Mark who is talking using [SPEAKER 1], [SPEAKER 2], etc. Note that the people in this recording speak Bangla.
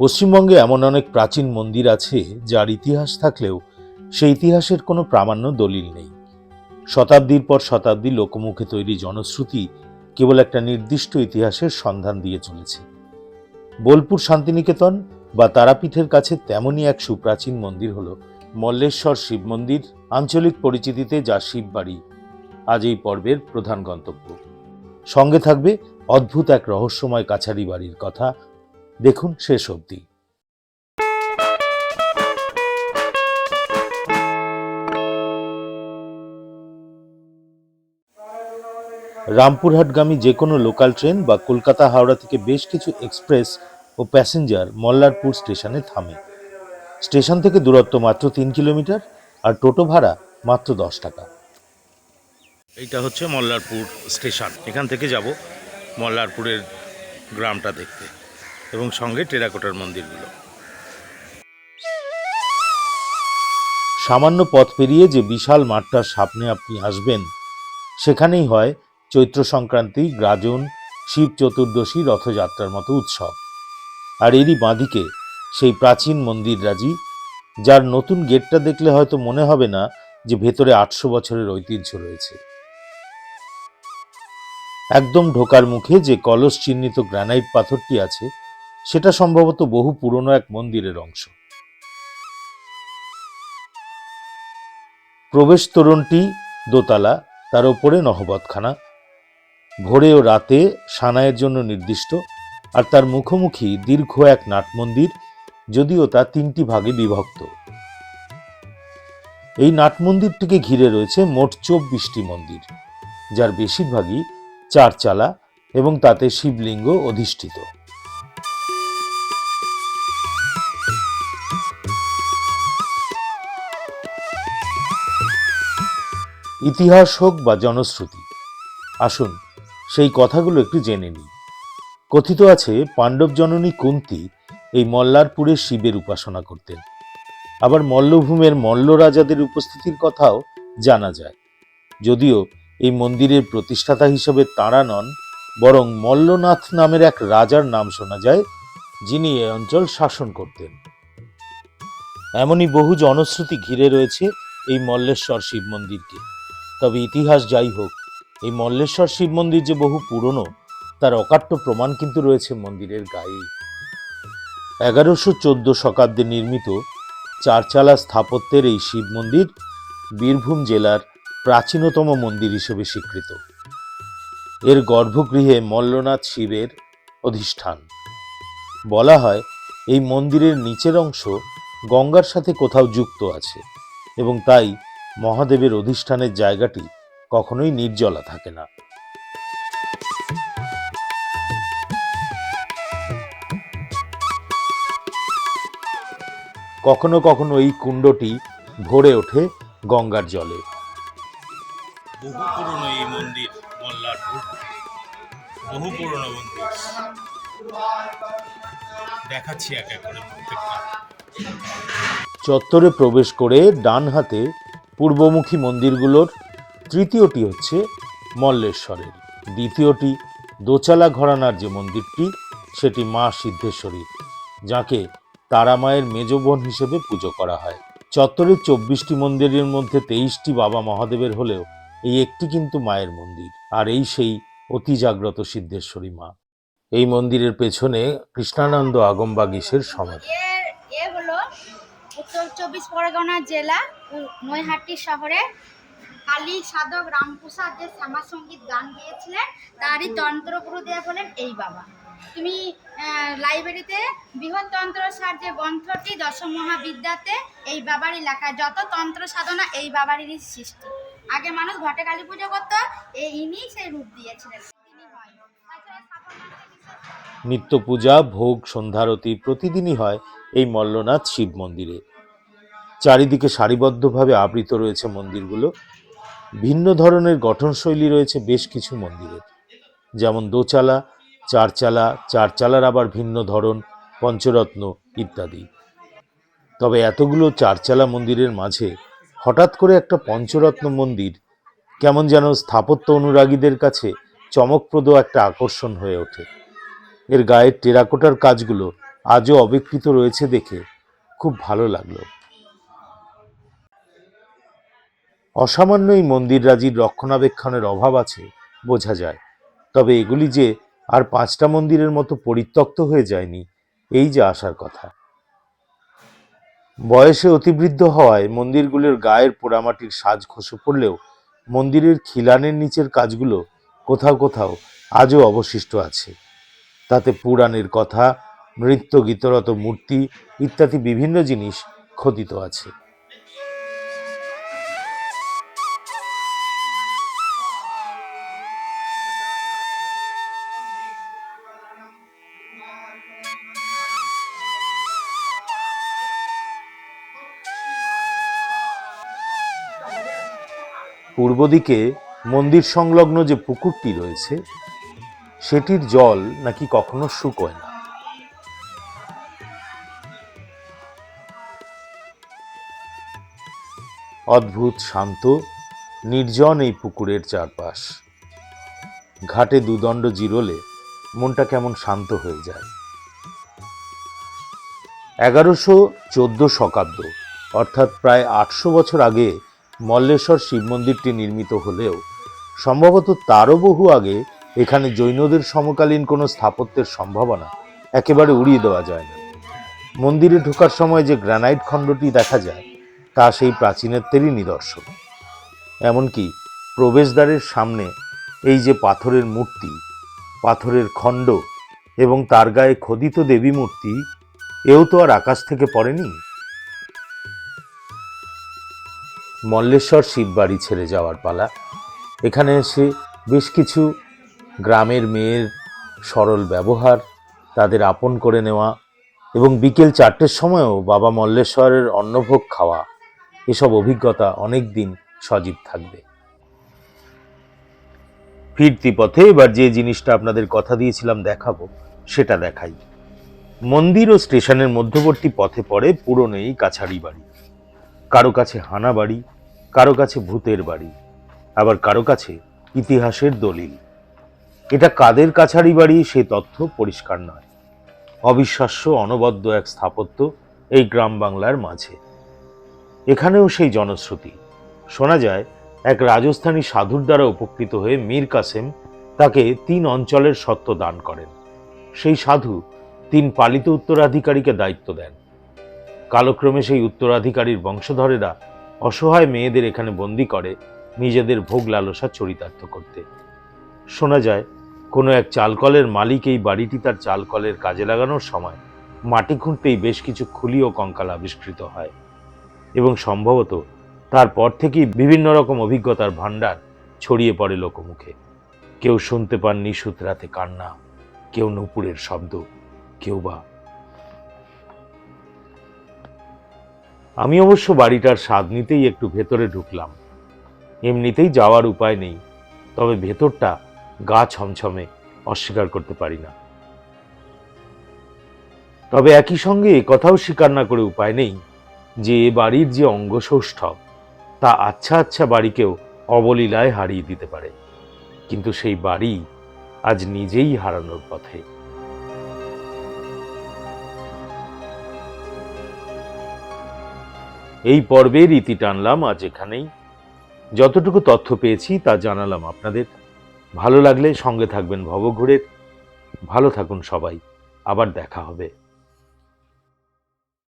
[SPEAKER 1] পশ্চিমবঙ্গে এমন অনেক প্রাচীন মন্দির আছে, যার ইতিহাস থাকলেও সেই ইতিহাসের কোনো প্রামাণ্য দলিল নেই। শতাব্দীর পর শতাব্দী লোকমুখে তৈরি জনশ্রুতি কেবল একটা নির্দিষ্ট ইতিহাসের সন্ধান দিয়ে চলেছে। বোলপুর শান্তিনিকেতন বা তারাপীঠের কাছে তেমনই এক সুপ্রাচীন মন্দির হল মল্লেশ্বর শিব মন্দির, আঞ্চলিক পরিচিতিতে যা শিববাড়ি আজ এই পর্বের প্রধান গন্তব্য। সঙ্গে থাকবে অদ্ভুত এক রহস্যময় কাছারি বাড়ির কথা দেখুন শেষ অবধি। রামপুরহাটগামী যে কোনো লোকাল ট্রেন বা কলকাতা হাওড়া থেকে বেশ কিছু এক্সপ্রেস ও প্যাসেঞ্জার মল্লারপুর স্টেশনে থামে। স্টেশন থেকে দূরত্ব মাত্র তিন কিলোমিটার আর টোটো ভাড়া মাত্র দশ টাকা। এইটা হচ্ছে মল্লারপুর স্টেশন। এখান থেকে যাব মল্লারপুরের গ্রামটা দেখতে। এবং সঙ্গে টেরাকোটার মন্দিরগুলো। সামান্য পথ পেরিয়ে যে বিশাল মাঠটার সামনে আপনি আসবেন সেখানেই হয় চৈত্র সংক্রান্তি, গ্রাজন, শিব চতুর্দশী, রথযাত্রার মতো উৎসব। আর এরই বাঁদিকে সেই প্রাচীন মন্দিররাজি যার নতুন গেটটা দেখলে হয়তো মনে হবে না যে ভেতরে আটশো বছরের ঐতিহ্য রয়েছে। একদম ঢোকার মুখে যে কলস চিহ্নিত গ্রানাইট পাথরটি আছে সেটা সম্ভবত বহু পুরনো এক মন্দিরের অংশ। প্রবেশ তোরণটি দোতলা, তার ওপরে নহবতখানা। ভোরে ও রাতে সানায়ের জন্য নির্দিষ্ট, আর তার মুখোমুখি দীর্ঘ এক নাট মন্দির, যদিও তা তিনটি ভাগে বিভক্ত। এই নাট মন্দিরটিকে ঘিরে রয়েছে মোট চব্বিশটি মন্দির, যার বেশিরভাগই চারচালা এবং তাতে শিবলিঙ্গ অধিষ্ঠিত। ইতিহাস হোক বা জনশ্রুতি। আসুন, সেই কথাগুলো একটু জেনে নিই। কথিত আছে পাণ্ডব জননী কুন্তি এই মল্লারপুরে শিবের উপাসনা করতেন। আবার মল্লভূমের মল্ল রাজাদের উপস্থিতির কথাও জানা যায়। যদিও এই মন্দিরের প্রতিষ্ঠাতা হিসেবে তাঁরা নন, বরং মল্লনাথ নামের এক রাজার নাম শোনা যায়, যিনি এ অঞ্চল শাসন করতেন। এমনই বহু জনশ্রুতি ঘিরে রয়েছে এই মল্লেশ্বর শিব মন্দিরকে। তবে ইতিহাস যাই হোক, এই মল্লেশ্বর শিব মন্দির যে বহু পুরনো, তার অকাট্য প্রমাণ কিন্তু রয়েছে মন্দিরের গায়ে এগারোশো চোদ্দ শতাব্দে নির্মিত চারচালা স্থাপত্যের এই শিব মন্দির বীরভূম জেলার প্রাচীনতম মন্দির হিসেবে স্বীকৃত। এর গর্ভগৃহে মল্লনাথ শিবের অধিষ্ঠান। বলা হয়, এই মন্দিরের নিচের অংশ গঙ্গার সাথে কোথাও যুক্ত আছে এবং তাই মহাদেবের অধিষ্ঠানের জায়গাটি কখনোই নির্জলা থাকে না। কখনো কখনো এই কুণ্ডটি ভরে ওঠে গঙ্গার জলে। বহু পুরনো এই মন্দির মল্লারপুর। বহু পুরনো মন্দির। দেখাচ্ছি এক এক করে প্রত্যেকটা। চত্বরে প্রবেশ করে ডান হাতে পূর্বমুখী মন্দিরগুলোর তৃতীয়টি হচ্ছে মল্লেশ্বরের। দ্বিতীয়টি দোচালা ঘরানার যে মন্দিরটি, সেটি মা সিদ্ধেশ্বরীর, যাকে তারামায়ের মেজ বোন হিসেবে পুজো করা হয়। চত্বরের চব্বিশটি মন্দিরের মধ্যে তেইশটি বাবা মহাদেবের হলেও এই একটি কিন্তু মায়ের মন্দির, আর এই সেই অতি জাগ্রত সিদ্ধেশ্বরী মা। এই মন্দিরের পেছনে কৃষ্ণানন্দ আগমবাগীশের সমাধি
[SPEAKER 2] এর এ হলো উত্তর চব্বিশ পরগনা জেলা নৈহাটি শহরে কালী, সাধক, রামপ্রসাদ যে শ্যামা সংগীত গান গিয়েছিলেন, তারই তন্ত্র গুরুদেব হলেন এই বাবা। তুমি লাইব্রেরিতে বৃহৎ তন্ত্র সার যে গ্রন্থটি দশম মহাবিদ্যাতে এই বাবারই লেখা যত তন্ত্র সাধনা এই বাবারই সৃষ্টি। আগে মানুষ ঘটে কালী পুজো করতো এই ইনি সেই রূপ দিয়েছিলেন।
[SPEAKER 1] নিত্য পূজা, ভোগ, সন্ধ্যারতি প্রতিদিনই হয় এই মল্লনাথ শিব মন্দিরে। চারিদিকে সারিবদ্ধভাবে আবৃত রয়েছে মন্দিরগুলো। ভিন্ন ধরনের গঠনশৈলী রয়েছে বেশ কিছু মন্দিরের। যেমন দোচালা, চারচালা, চারচালার আবার ভিন্ন ধরন, পঞ্চরত্ন ইত্যাদি। তবে এতগুলো চারচালা মন্দিরের মাঝে হঠাৎ করে একটা পঞ্চরত্ন মন্দির কেমন যেন স্থাপত্য অনুরাগীদের কাছে চমকপ্রদ একটা আকর্ষণ হয়ে ওঠে। এর গায়ের টেরাকোটার কাজগুলো আজও অবিকৃত রয়েছে দেখে খুব ভালো লাগল। অসামান্য এই মন্দিররাজির রক্ষণাবেক্ষণের অভাব আছে, বোঝা যায়। তবে এগুলি যে আর পাঁচটা মন্দিরের মতো পরিত্যক্ত হয়ে যায়নি, এই যে আসার কথা। বয়সে অতিবৃদ্ধ হওয়ায় মন্দিরগুলোর গায়ের পোড়ামাটির সাজ খসে পড়লেও মন্দিরের খিলানের নিচের কাজগুলো কোথাও কোথাও আজও অবশিষ্ট আছে। তাতে পুরাণের কথা, নৃত্য, গীতরত মূর্তি ইত্যাদি বিভিন্ন জিনিস খোদিত আছে। পূর্ব দিকে মন্দির সংলগ্ন যে পুকুরটি রয়েছে, সেটির জল নাকি কখনো শুকোয় না। অদ্ভুত, শান্ত, নির্জন এই পুকুরের চারপাশ। ঘাটে দুদণ্ড জিরোলে মনটা কেমন শান্ত হয়ে যায়। এগারোশো চোদ্দ শকাব্দ, অর্থাৎ প্রায় আটশো বছর আগে মল্লেশ্বর শিব মন্দিরটি নির্মিত হলেও সম্ভবত তারও বহু আগে এখানে জৈনদের সমকালীন কোনো স্থাপত্যের সম্ভাবনা একেবারে উড়িয়ে দেওয়া যায় না। মন্দিরে ঢোকার সময় যে গ্রানাইট খণ্ডটি দেখা যায়, তা সেই প্রাচীনত্বেরই নিদর্শন। এমনকি প্রবেশদ্বারের সামনে এই যে পাথরের মূর্তি, পাথরের খণ্ড এবং তার গায়ে খোদিত দেবী মূর্তি, এও তো আর আকাশ থেকে পড়েনি? মল্লেশ্বর শিববাড়ি ছেড়ে যাওয়ার পালা। এখানে এসে বেশ কিছু গ্রামের মেয়ের সরল ব্যবহার, তাদের আপন করে নেওয়া এবং বিকেল চারটের সময়ও বাবা মল্লেশ্বরের অন্নভোগ খাওয়া, এসব অভিজ্ঞতা অনেক দিন সজীব থাকবে। ফিরতি পথে এবার যে জিনিসটা আপনাদের কথা দিয়েছিলাম দেখাবো, সেটা দেখাই। মন্দির ও স্টেশনের মধ্যবর্তী পথে পড়ে পুরনো এই কাছারি বাড়ি। কারও কাছে হানা বাড়ি, কারও কাছে ভূতের বাড়ি, আবার কারও কাছে ইতিহাসের দলিল। এটা কাদের কাছারি বাড়ি সে তথ্য পরিষ্কার নয়। অবিশ্বাস্য, অনবদ্য এক স্থাপত্য এই গ্রাম বাংলার মাঝে। এখানেও সেই জনশ্রুতি। শোনা যায়, এক রাজস্থানী সাধুর দ্বারা উপকৃত হয়ে মীর কাসেম তাকে তিন অঞ্চলের সত্ত্ব দান করেন। সেই সাধু তিন পালিত উত্তরাধিকারীকে দায়িত্ব দেন। কালক্রমে সেই উত্তরাধিকারীর বংশধরেরা অসহায় মেয়েদের এখানে বন্দি করে নিজেদের ভোগ লালসা চরিতার্থ করতে। শোনা যায়, কোনো এক চালকলের মালিক এই বাড়িটি তার চালকলের কাজে লাগানোর সময় মাটি খুঁড়তেই বেশ কিছু খুলি ও কঙ্কাল আবিষ্কৃত হয় এবং সম্ভবত তারপর থেকেই বিভিন্ন রকম অভিজ্ঞতার ভাণ্ডার ছড়িয়ে পড়ে লোকমুখে। কেউ শুনতে পান নিশুত রাতে কান্না, কেউ নুপুরের শব্দ, কেউ বা আমি অবশ্য বাড়িটার স্বাদ নিতেই একটু ভেতরে ঢুকলাম। এমনিতেই যাওয়ার উপায় নেই, তবে ভেতরটা গা ছমছমে অস্বীকার করতে পারি না। তবে একই সঙ্গে কথাও স্বীকার না করে উপায় নেই যে এ বাড়ির যে অঙ্গসৌষ্ঠব, তা আচ্ছা আচ্ছা বাড়িকেও অবলীলায় হারিয়ে দিতে পারে। কিন্তু সেই বাড়ি আজ নিজেই হারানোর পথে। এই পর্বের ইতি টানলাম আজ এখানেই। যতটুকু তথ্য পেয়েছি তা জানালাম আপনাদের। ভালো লাগলে সঙ্গে থাকবেন ভবঘুরের। ভালো থাকুন সবাই। আবার দেখা হবে।